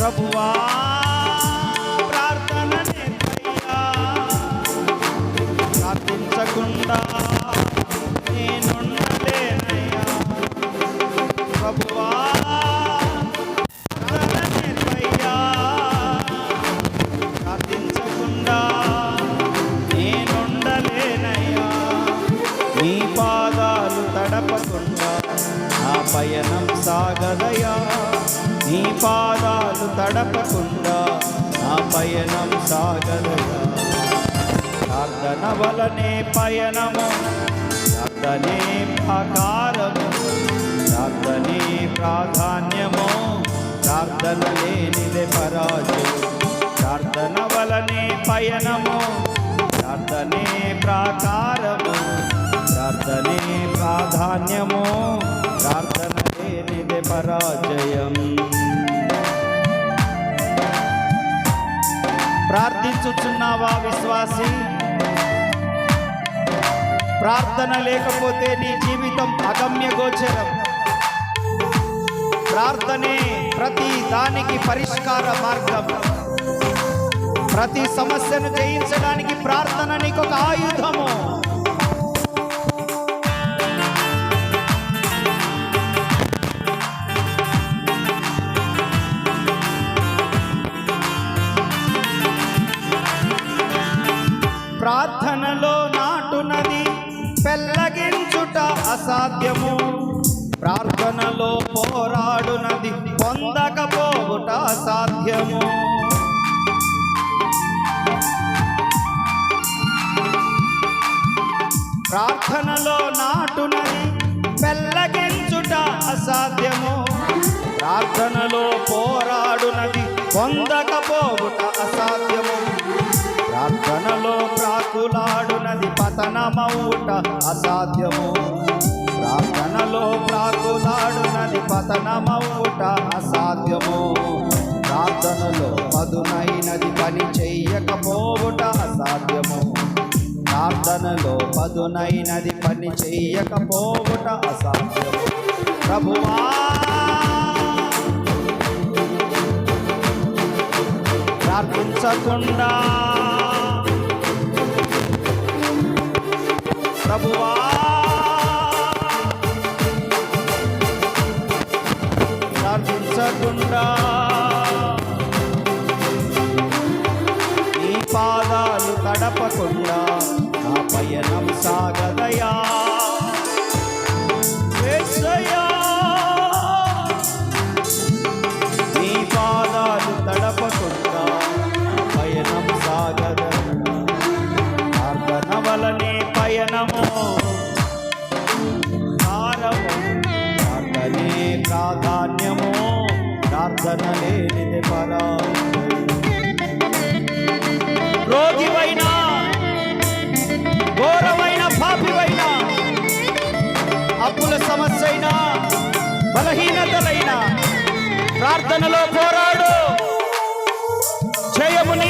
ప్రభువా ప్రార్థన ప్రార్థించకుండా నేనుండలేనయ్యా. ప్రభువా ప్రార్థించకుండా నేనుండలేనయ్యా. నీ పాదాలు తడపకుండా నా పయనం సాగదయా నీ పాదాలు తడపకుండా నా పయనం సాగదయా ప్రార్థన వలనే పయనము ప్రార్థనే ఆకారము ప్రార్థనే ప్రాధాన్యము. ప్రార్థన లేనిదే పరాజయం ప్రార్థన వలనే పయనము ప్రార్థనే ప్రాకారము ప్రార్థనే ప్రాధాన్యము. ప్రార్థన లేనిదే పరాజయం. ప్రార్థించుచున్నావా విశ్వాసి? ప్రార్థన లేకపోతే నీ జీవితం అగమ్య గోచరం. ప్రార్థనే ప్రతి దానికి పరిష్కార మార్గం. ప్రతి సమస్యను జయించడానికి ప్రార్థన నీకు ఒక ఆయుధము. సాధ్యము ప్రార్థనలో పోరాడునది పొందకపోవుట సాధ్యము. ప్రార్థనలో నాటునది పెళ్ళగించుట అసాధ్యము. ప్రార్థనలో పోరాడునది పొందకపోవుట అసాధ్యము. ప్రార్థనలో ప్రాకులాడునది పతనమవుట అసాధ్యము. ప్రార్థనలో ప్రాకులాడునది పతనమవుట అసాధ్యము. ప్రార్థనలో పదునైనది పని చెయ్యకపోవుట అసాధ్యము. ప్రార్థనలో పదునైనది పని చెయ్యకపోవుట అసాధ్యము. ప్రభువా! ప్రార్థించకుండా! ప్రభువా! ప్రార్థించకుండా అప్పుల సమస్య అయినా బలహీనతలైనా ప్రార్థనలో పోరాడు. జయముని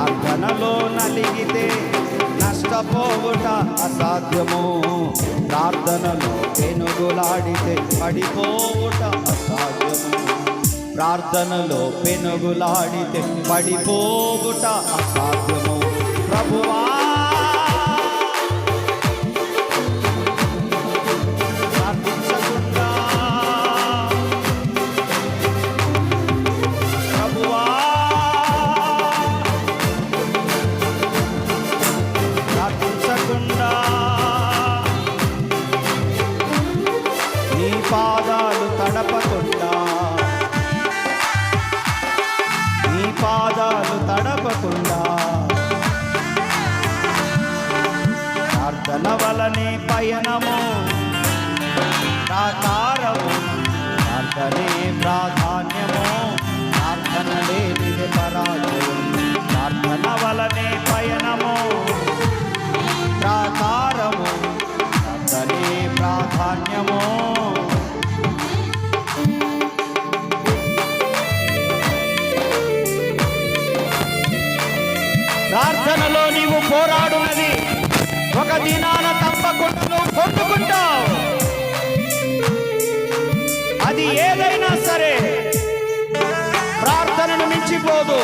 ప్రార్థనలో నలిగితే నష్టపోవుట అసాధ్యము. ప్రార్థనలో పెనుగులాడితే పడిపోవుట అసాధ్యము. ప్రార్థనలో పెనుగులాడితే పడిపోవుట అసాధ్యము. ప్రభువా పోరాడున్నది. పోరాడునది ఒక దినాన తప్పకుండా నువ్వు పొందుకుంటావు. అది ఏదైనా సరే ప్రార్థనను మించిపోదు.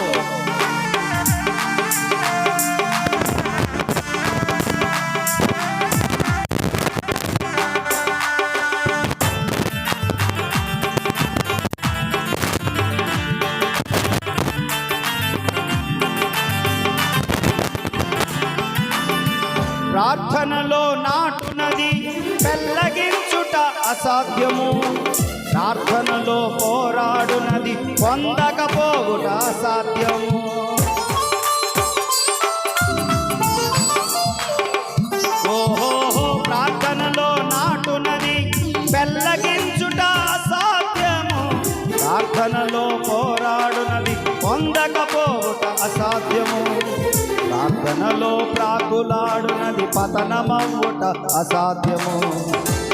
అసాధ్యము.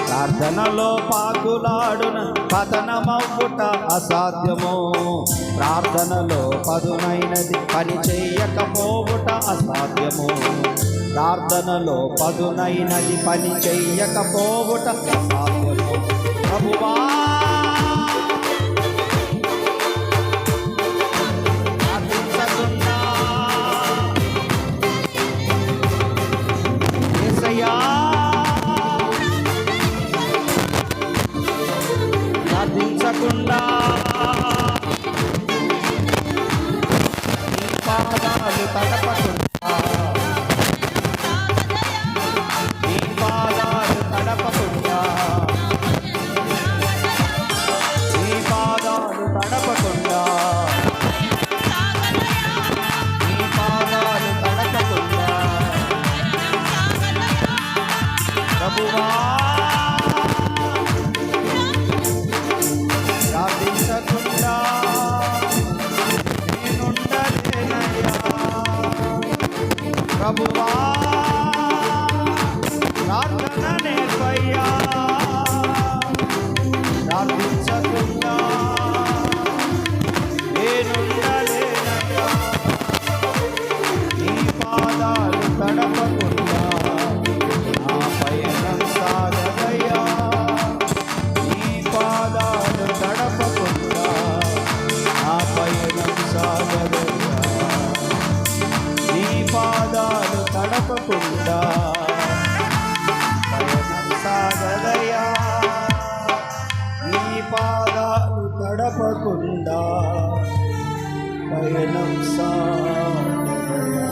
ప్రార్థనలో పాకులాడున పతనమవ్వుట అసాధ్యము. ప్రార్థనలో పదునైనది పని చెయ్యకపోవుట అసాధ్యము. ప్రార్థనలో పదునైనది పని చెయ్యకపోవుట అసాధ్యము. ప్రభువా తడపకుండా పయనం సాగదయ్యా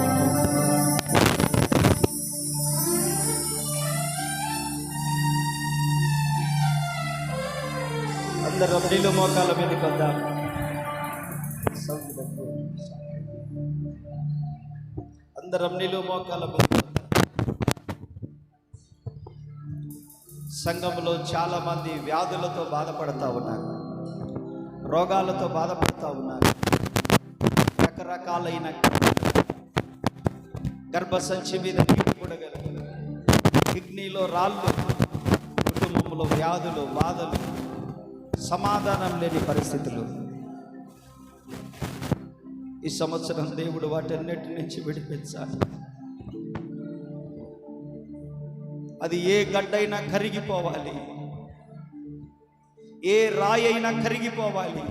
నీళ్ళు మోకాల మీదకి వద్దాం. అందరూ నీళ్ళు మోకాల మీద సంఘంలో చాలామంది వ్యాధులతో బాధపడతా ఉన్నారు. రోగాలతో బాధపడుతూ ఉన్నారు. రకరకాలైన గర్భసంచి మీద నీటి బుడగలు కిడ్నీలో రాళ్ళు కుటుంబంలో వ్యాధులు బాధలు సమాధానం లేని పరిస్థితులు. ఈ సంవత్సరం దేవుడు వాటన్నిటి నుంచి విడిపించాలి. అది ఏ గడ్డైనా కరిగిపోవాలి. ఏ రాయి అయినా కరిగిపోవాలి.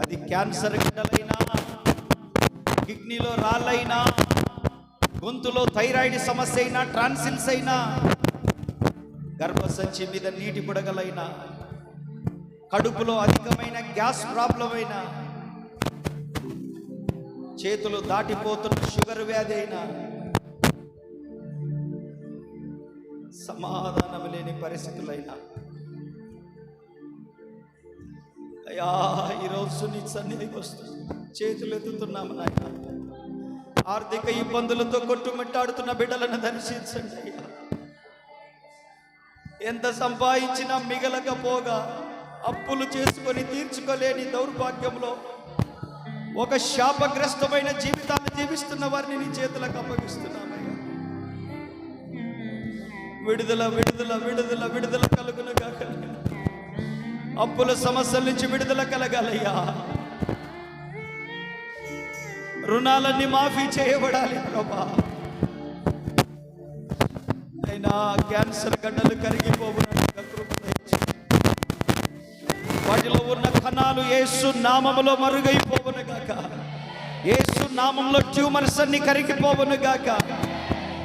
అది క్యాన్సర్ గడ్డలైనా కిడ్నీలో రాళ్ళైనా గొంతులో థైరాయిడ్ సమస్య అయినా ట్రాన్సిల్స్ అయినా గర్భసంచి మీద నీటి బుడగలైనా కడుపులో అధికమైన గ్యాస్ ప్రాబ్లం అయినా చేతులు దాటిపోతున్న షుగర్ వ్యాధి అయినా సమాధానం లేని పరిస్థితులైనా అయ్యా ఈరోజు నీ సన్నిధికి వస్తుంది చేతులు ఎత్తుతున్నాము నాయన. ఆర్థిక ఇబ్బందులతో కొట్టుమిట్టాడుతున్న బిడ్డలను దర్శించండి అయ్యా. ఎంత సంపాదించినా మిగలకపోగా అప్పులు చేసుకొని తీర్చుకోలేని దౌర్భాగ్యంలో ఒక శాపగ్రస్తమైన జీవితాన్ని జీవిస్తున్న వారిని నీ చేతులకు అప్పగిస్తున్నామయ్యా. విడుదల విడుదల విడుదల విడుదల కలుగును కాక అప్పుల సమస్యల నుంచి విడుదల కలగాలయ్యా. రుణాలన్నీ మాఫీ చేయబడాలి ప్రభా. అయినా క్యాన్సర్ గడ్డలు కరిగిపోవునట్టుగా వాటిలో ఉన్న కణాలు యేసు నామములో మరుగైపోవును గాక. ఏసు నామంలో ట్యూమర్స్ అన్ని కరిగిపోవును గాక.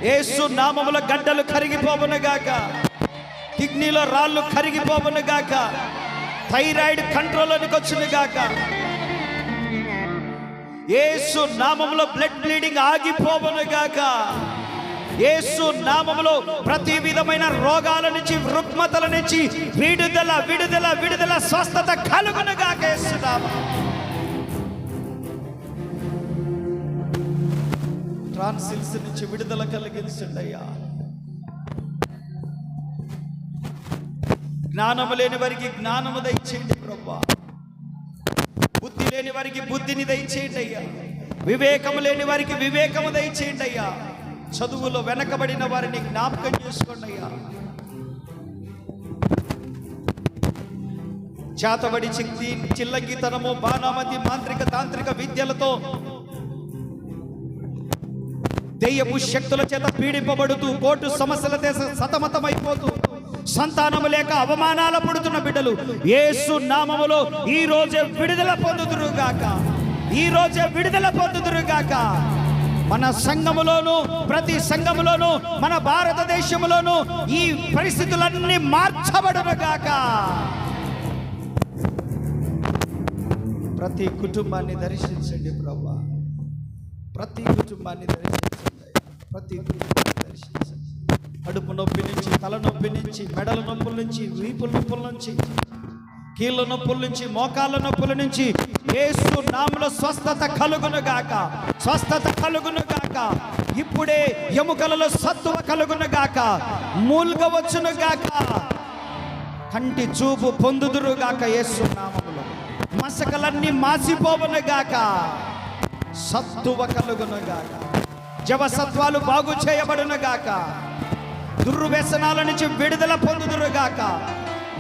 ఏసు నామములో గడ్డలు కరిగిపోవును గాక. కిడ్నీలో రాళ్ళు కరిగిపోవును గాక. థైరాయిడ్ కంట్రోల్లోనికి వచ్చింది గాక. ఏసు నామంలో బ్లడ్ బ్లీడింగ్ ఆగిపోవును గాక. ఏసు నామములో ప్రతి విధమైన రోగాల నుంచి రుగ్మతల నుంచి విడుదల విడుదల విడుదల స్వస్థత కలుగును గాక ఏసు ట్రాన్సిల్స్ నుంచి విడుదల కలిగించండి అయ్యా. జ్ఞానము లేని వారికి జ్ఞానము దయచేయండి ప్రభా. బుద్ధి లేని వారికి బుద్ధిని దయచేయండి అయ్యా. వివేకము లేని వారికి వివేకము దయచేయండి అయ్యా. చదువులో వెనకబడిన వారిని జ్ఞాపకం చేసుకోండి అయ్యా. చేతబడి శక్తి చిల్లంగితనము బాణామతి మాంత్రిక తాంత్రిక విద్యలతో దెయ్యపు శక్తుల చేత పీడింపబడుతూ కోర్టు సమస్యల చేత సతమతమైపోతూ సంతానము లేక అవమానాల పడుతున్న బిడ్డలు ఏసు నామములో ఈ రోజే విడుదల పొందుదురుగాక ఈ రోజే విడుదల పొందుదురుగాక మన సంఘములోను ప్రతి సంఘములోను మన భారతదేశములోను ఈ పరిస్థితులన్నీ మార్చబడునుగాక ప్రతి కుటుంబాన్ని దర్శించండి ప్రభా. ప్రతి కుటుంబాన్ని దర్శించండి. ప్రతి కుటుంబాన్ని దర్శించండి. కడుపు నొప్పి నుంచి తలనొప్పి నుంచి మెడల నొప్పుల నుంచి వీపుల నొప్పుల నుంచి కీళ్ళ నొప్పుల నుంచి మోకాళ్ళ నొప్పుల నుంచి ఏసు నామలో స్వస్థత కలుగును గాక. స్వస్థత కలుగును గాక. ఇప్పుడే ఎముకలలో సత్తువ కలుగును గాక. మూల్గవచ్చును గాక. కంటి చూపు పొందుదురు గాక ఏసు నామములో. మసకలన్నీ మాసిపోవును గాక. సత్తువ కలుగును గాక. జవసత్వాలు బాగు చేయబడును గాక. దుర్వ్యసనాల నుంచి విడుదల పొందుదురు గాక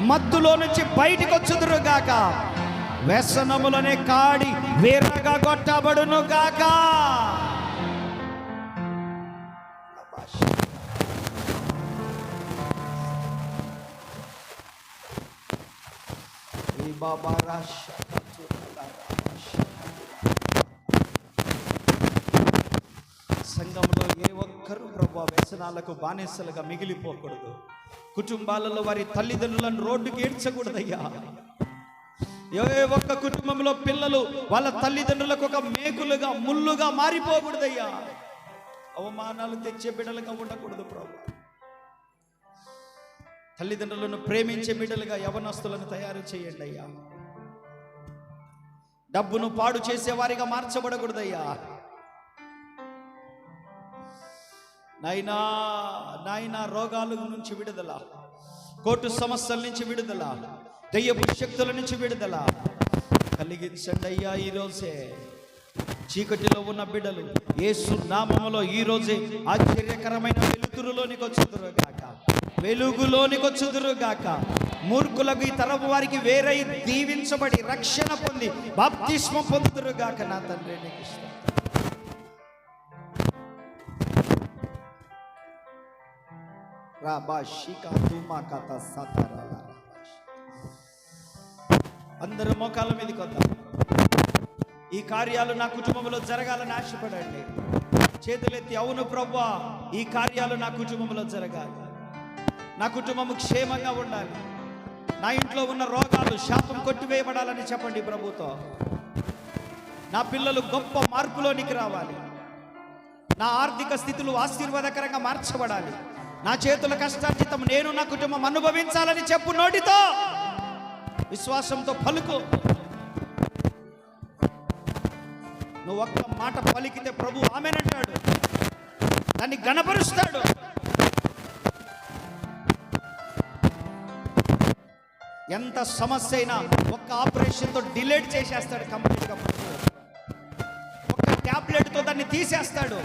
మత్తులో నుంచి బయటికి వచ్చుదురు గాక వ్యసనములనే కాడి వేరగా కొట్టబడును గాక బాబా సంఘంలో ఏ ఒక్కరు ప్రభు వ్యసనాలకు బానిసలుగా మిగిలిపోకూడదు. కుటుంబాలలో వారి తల్లిదండ్రులను రోడ్డుకి ఏడ్చకూడదయ్యా. ఏ ఒక్క కుటుంబంలో పిల్లలు వాళ్ళ తల్లిదండ్రులకు ఒక మేకులుగా ముళ్ళుగా మారిపోకూడదయ్యా. అవమానాలు తెచ్చే బిడ్డలుగా ఉండకూడదు ప్రభు. తల్లిదండ్రులను ప్రేమించే బిడ్డలుగా యవనస్తులను తయారు చేయండి అయ్యా డబ్బును పాడు చేసేవారిగా మార్చబడకూడదయ్యా. నాయనా నాయనా రోగాల నుంచి విడుదల. కోర్టు సమస్యల నుంచి విడుదల. దయ్యపు శక్తుల నుంచి విడుదల. కలిగించండి అయ్యా ఈరోజే చీకటిలో ఉన్న బిడ్డలు ఏసు నామములో ఈ రోజే ఆశ్చర్యకరమైన వెలుతురులోనికి వచ్చుదురు గాక. వెలుగులోనికి వచ్చుదురు గాక. మూర్ఖులకు ఈ తరపు వారికి వేరై దీవించబడి రక్షణ పొంది బాప్తిస్మం పొందుదురు గాక నా తండ్రి నీకు ఇష్టం అందరూ మోకాల మీద కొద్దాం ఈ కార్యాలు నా కుటుంబంలో జరగాలని ఆశపడండి. చేతులెత్తి అవును ప్రవ్వా ఈ కార్యాలు నా కుటుంబంలో జరగాలి. నా కుటుంబం క్షేమంగా ఉండాలి. నా ఇంట్లో ఉన్న రోగాలు శాపం కొట్టివేయబడాలని చెప్పండి ప్రభుతో. నా పిల్లలు గొప్ప మార్పులోనికి రావాలి. నా ఆర్థిక స్థితులు ఆశీర్వాదకరంగా మార్చబడాలి. నా చేతుల కష్టార్జితం నేను నా కుటుంబం అనుభవించాలని చెప్పు నోటితో. విశ్వాసంతో పలుకు. నువ్వు ఒక్క మాట పలికితే ప్రభు ఆమెనంటాడు. దాన్ని గణపరుస్తాడు ఎంత సమస్య అయినా ఒక్క ఆపరేషన్తో డిలేట్ చేసేస్తాడు కంప్లీట్గా ఒక్క ట్యాబ్లెట్తో దాన్ని తీసేస్తాడు.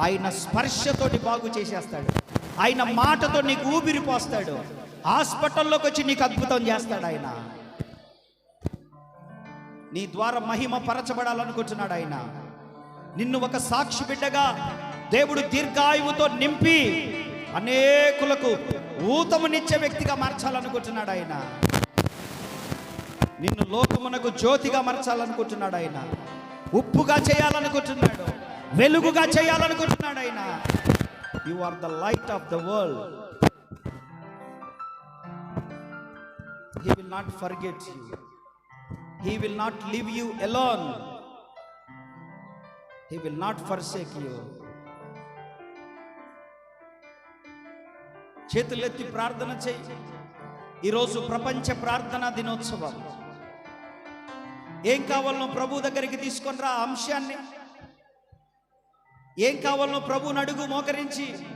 ఆయన స్పర్శతోటి బాగు చేసేస్తాడు. ఆయన మాటతో నీకు ఊపిరిపోస్తాడు హాస్పిటల్లోకి వచ్చి నీకు అద్భుతం చేస్తాడు ఆయన. నీ ద్వారా మహిమ పరచబడాలనుకుంటున్నాడు ఆయన. నిన్ను ఒక సాక్షి బిడ్డగా దేవుడు దీర్ఘాయువుతో నింపి అనేకులకు ఊతమునిచ్చే వ్యక్తిగా మార్చాలనుకుంటున్నాడు ఆయన. నిన్ను లోకమునకు జ్యోతిగా మార్చాలనుకుంటున్నాడు ఆయన. ఉప్పుగా చేయాలనుకుంటున్నాడు. వెలుగుగా చేయాలనుకుంటున్నాడు ఆయన. You are the light of the world he will not forget you he will not leave you alone he will not forsake you చేతులెత్తి ప్రార్థన చేయి. ఈరోజు ప్రపంచ ప్రార్థనా దినోత్సవం. ఏం కావాలనో ప్రభు దగ్గరికి తీసుకొని రా అంశాన్ని. ఏం కావాలనో ప్రభుని అడుగు మోకరించి.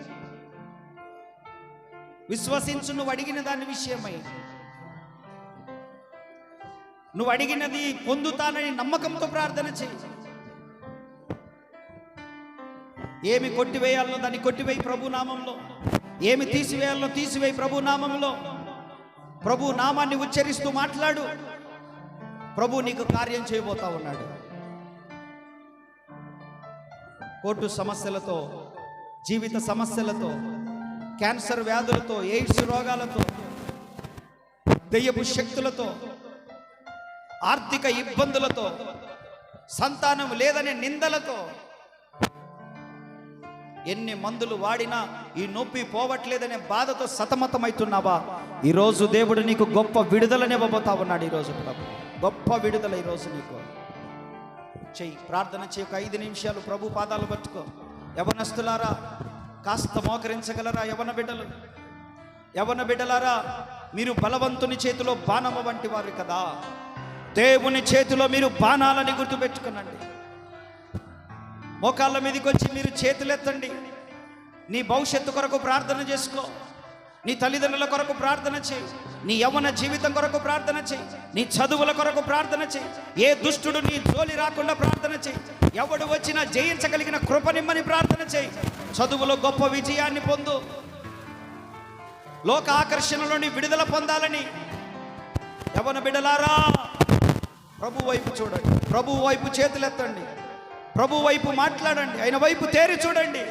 విశ్వసించు నువ్వు అడిగిన దాని విషయమై. నువ్వు అడిగినది పొందుతానని నమ్మకంతో ప్రార్థన చేయి ఏమి కొట్టివేయాలనో దాన్ని కొట్టివేయి ప్రభు నామంలో. ఏమి తీసివేయాలనో తీసివేయి ప్రభు నామంలో. ప్రభు నామాన్ని ఉచ్చరిస్తూ మాట్లాడు. ప్రభు నీకు కార్యం చేయబోతా ఉన్నాడు. కోర్టు సమస్యలతో జీవిత సమస్యలతో క్యాన్సర్ వ్యాధులతో ఎయిడ్స్ రోగాలతో దెయ్యపు శక్తులతో ఆర్థిక ఇబ్బందులతో సంతానం లేదనే నిందలతో ఎన్ని మందులు వాడినా ఈ నొప్పి పోవట్లేదనే బాధతో సతమతమవుతున్నావా ఈరోజు దేవుడు నీకు గొప్ప విడుదలనివ్వబోతా ఉన్నాడు ఈరోజు ప్రభు. గొప్ప విడుదల ఈరోజు నీకు. చేయి. ప్రార్థన చేయి ఒక ఐదు నిమిషాలు ప్రభు పాదాలు పట్టుకో. యవనస్తులారా కాస్త మోకరించగలరా యవన బిడ్డలు? యవన బిడ్డలారా మీరు బలవంతుని చేతిలో బాణమ వంటి వారు కదా. దేవుని చేతిలో మీరు బాణాలని గుర్తుపెట్టుకునండి. మోకాళ్ళ మీదకి వచ్చి మీరు చేతులెత్తండి. నీ భవిష్యత్తు కొరకు ప్రార్థన చేసుకో. నీ తల్లిదండ్రుల కొరకు ప్రార్థన చేయి. నీ యవ్వన జీవితం కొరకు ప్రార్థన చేయి. నీ చదువుల కొరకు ప్రార్థన చేయి. ఏ దుష్టుడు నీ జోలి రాకుండా ప్రార్థన చేయి. ఎవడు వచ్చినా జయించగలిగిన కృపనిమ్మని ప్రార్థన చేయి. చదువులో గొప్ప విజయాన్ని పొందు. లోక ఆకర్షణలోని విడుదల పొందాలని. యవన బిడలారా ప్రభు వైపు చూడండి. ప్రభు వైపు చేతులెత్తండి. ప్రభు వైపు మాట్లాడండి. ఆయన వైపు తేరి చూడండి.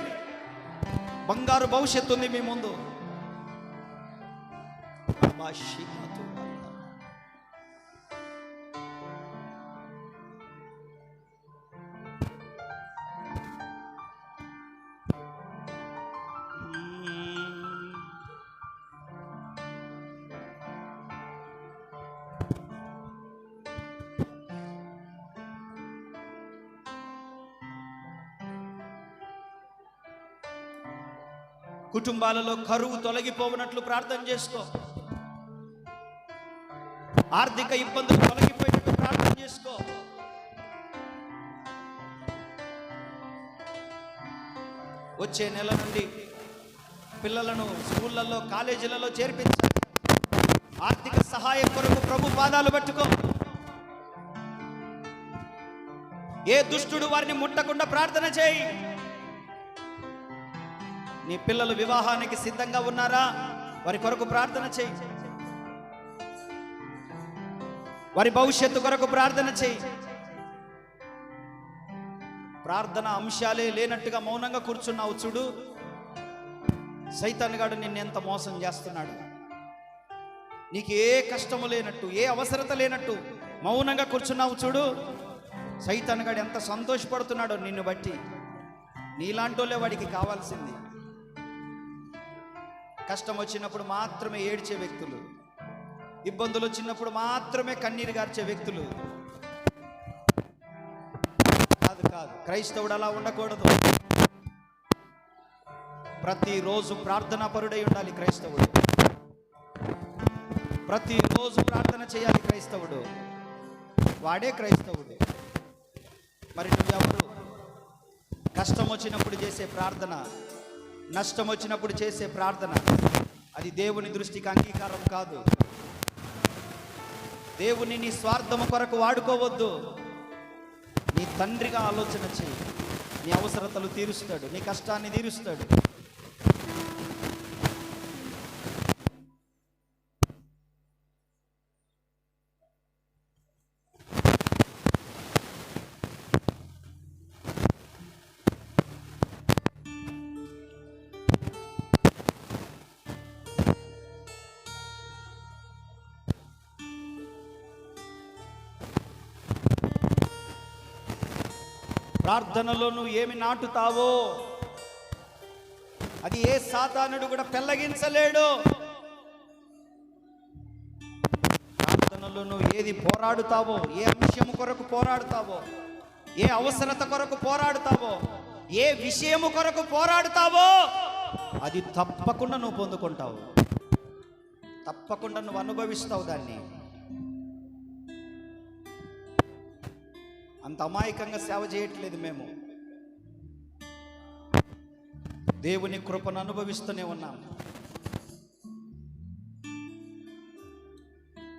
బంగారు భవిష్యత్తు ఉంది మీ ముందు. కుటుంబాలలో కరువు తొలగిపోవనట్లు ప్రార్థన చేసుకో. ఆర్థిక ఇబ్బందులు తొలగిపోయినట్టు ప్రార్థన చేసుకో. వచ్చే నెల నుండి పిల్లలను స్కూళ్ళల్లో కాలేజీలలో చేర్పించు. ఆర్థిక సహాయం కొరకు ప్రభు పాదాలు పట్టుకో. ఏ దుష్టుడు వారిని ముట్టకుండా ప్రార్థన చేయి. నీ పిల్లలు వివాహానికి సిద్ధంగా ఉన్నారా? వారి కొరకు ప్రార్థన చేయి. వారి భవిష్యత్తు కొరకు ప్రార్థన చేయి. ప్రార్థన అంశాలే లేనట్టుగా మౌనంగా కూర్చున్నావు చూడు. సైతాన్ గాడు నిన్నెంత మోసం చేస్తున్నాడు. నీకు ఏ కష్టము లేనట్టు ఏ అవసరత లేనట్టు మౌనంగా కూర్చున్నావు చూడు. సైతాన్గాడు ఎంత సంతోషపడుతున్నాడో నిన్ను బట్టి. నీలాంటోళ్ళే వాడికి కావాల్సింది. కష్టం వచ్చినప్పుడు మాత్రమే ఏడ్చే వ్యక్తులు. ఇబ్బందులు వచ్చినప్పుడు మాత్రమే కన్నీరు గార్చే వ్యక్తులు. కాదు కాదు. క్రైస్తవుడు అలా ఉండకూడదు. ప్రతిరోజు ప్రార్థనా పరుడై ఉండాలి క్రైస్తవుడు. ప్రతిరోజు ప్రార్థన చేయాలి క్రైస్తవుడు. వాడే క్రైస్తవుడు. మరి నువ్వెవరు? కష్టం వచ్చినప్పుడు చేసే ప్రార్థన నష్టం వచ్చినప్పుడు చేసే ప్రార్థన అది దేవుని దృష్టికి అంగీకారం కాదు. దేవుని నీ స్వార్థము కొరకు వాడుకోవద్దు. నీ తండ్రిగా ఆలోచన చేయి. నీ అవసరతలు తీరుస్తాడు. నీ కష్టాన్ని తీరుస్తాడు. ప్రార్థనలో నువ్వు ఏమి నాటుతావో? అది ఏ సాతానుడు కూడా పెళ్ళగించలేడు ప్రార్థనలో నువ్వు ఏది పోరాడుతావో? ఏ అంశము కొరకు పోరాడుతావో? ఏ అవసరత కొరకు పోరాడుతావో? ఏ విషయము కొరకు పోరాడుతావో? అది తప్పకుండా నువ్వు పొందుకుంటావు. తప్పకుండా నువ్వు అనుభవిస్తావు దాన్ని. అంత అమాయకంగా సేవ చేయట్లేదు మేము. దేవుని కృపను అనుభవిస్తూనే ఉన్నాం.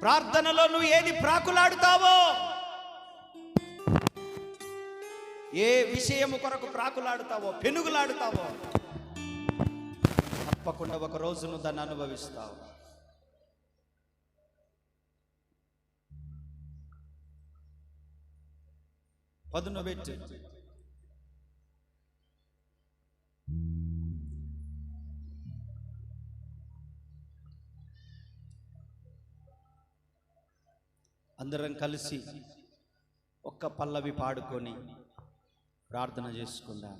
ప్రార్థనలో నువ్వు ఏది ప్రాకులాడుతావో ఏ విషయము కొరకు ప్రాకులాడుతావో పెనుగులాడుతావో తప్పకుండా ఒక రోజు నువ్వు దాన్ని అనుభవిస్తావు. పదును పెట్టు అందరం కలిసి ఒక్క పల్లవి పాడుకొని ప్రార్థన చేసుకుందాం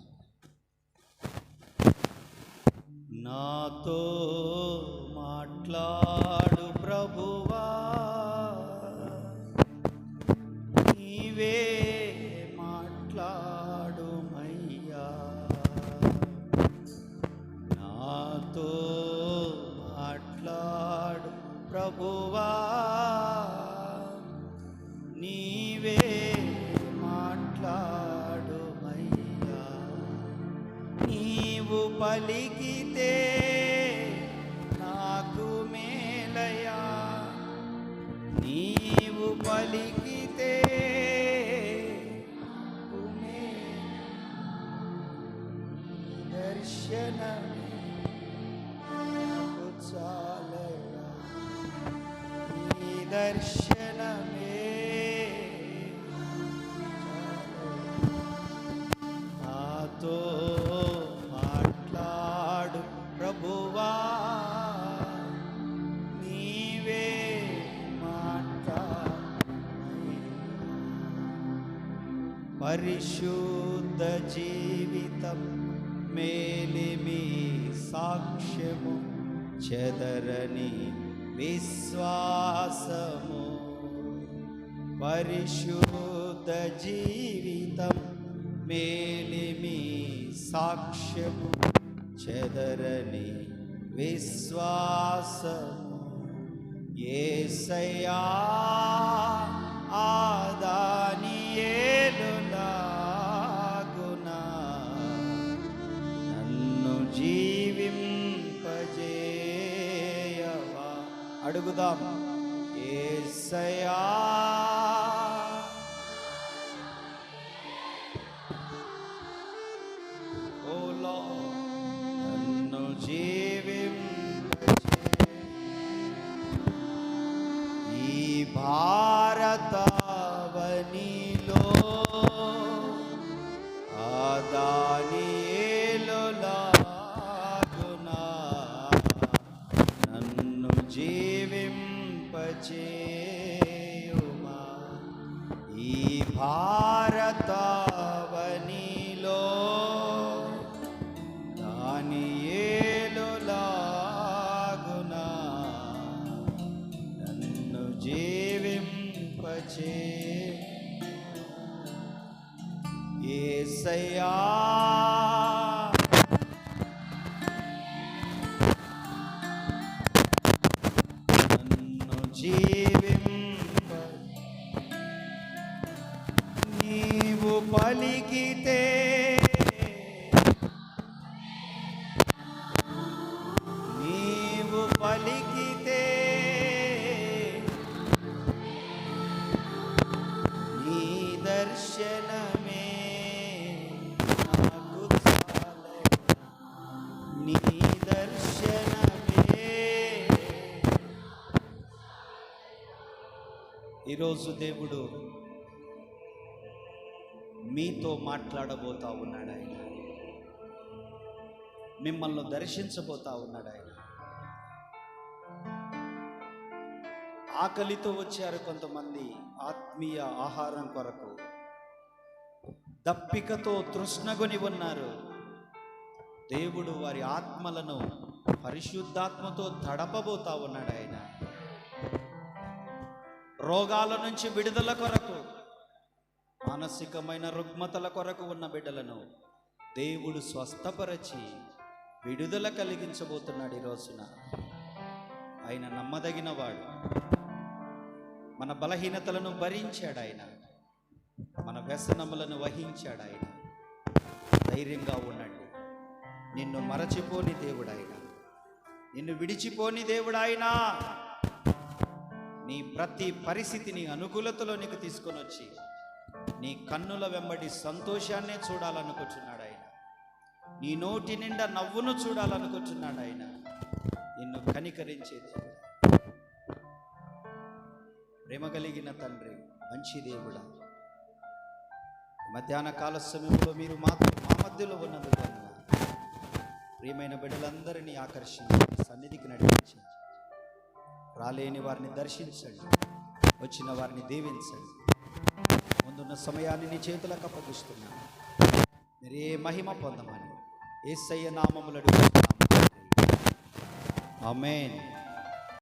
నాతో మాట్లాడు ప్రభు ప్రభువా నీవే మాట్లాడు మయ్యా నీవు పలికితే దర్శనమే నాతో మాట్లాడు ప్రభువా నీవే మాట్లాడు పరిశుద్ధ జీవితం మేలిమి సాక్ష్యము చెదరని విశ్వాసము పరిశుద్ధ జీవితం మేలిమి సాక్ష్యము చెదరని విశ్వాసము. ఏసయ్యా అడుగుదాం ఏసయా ఏసయ్యా ఈరోజు దేవుడు మీతో మాట్లాడబోతా ఉన్నాడు ఆయన. మిమ్మల్ని దర్శించబోతా ఉన్నాడు ఆయన. ఆకలితో వచ్చారు కొంతమంది ఆత్మీయ ఆహారం కొరకు. దప్పికతో తృష్ణగొని ఉన్నారు. దేవుడు వారి ఆత్మలను పరిశుద్ధాత్మతో తడపబోతా ఉన్నాడు ఆయన. రోగాల నుంచి విడుదల కొరకు మానసికమైన రుగ్మతల కొరకు ఉన్న బిడ్డలను దేవుడు స్వస్థపరచి విడుదల కలిగించబోతున్నాడు ఈ రోజున. ఆయన నమ్మదగిన వాడు మన బలహీనతలను భరించాడు ఆయన. మన వ్యసనములను వహించాడు ఆయన. ధైర్యంగా ఉండండి. నిన్ను మరచిపోని దేవుడాయన నిన్ను విడిచిపోని దేవుడాయనా నీ ప్రతి పరిస్థితిని అనుకూలతలోనికి తీసుకొని వచ్చి నీ కన్నుల వెంబడి సంతోషాన్నే చూడాలనుకుంటున్నాడు ఆయన. నీ నోటి నిండా నవ్వును చూడాలనుకుంటున్నాడు ఆయన. నిన్ను కనికరించేది. ప్రేమ కలిగిన తండ్రి మంచి దేవుడా. మధ్యాహ్న కాల సమయంలో మీరు మా మా మధ్యలో ఉన్నందుకు ప్రియమైన బిడ్డలందరినీ ఆకర్షించి సన్నిధికి నడిపించండి. రాలేని వారిని దర్శించండి. వచ్చిన వారిని దీవించండి. ముందున్న సమయాన్ని నీ చేతులకు అప్పగిస్తున్నాను మీరే మహిమ పొందమని ఏసయ్య నామములు అడుగుతున్నాము ఆమెన్.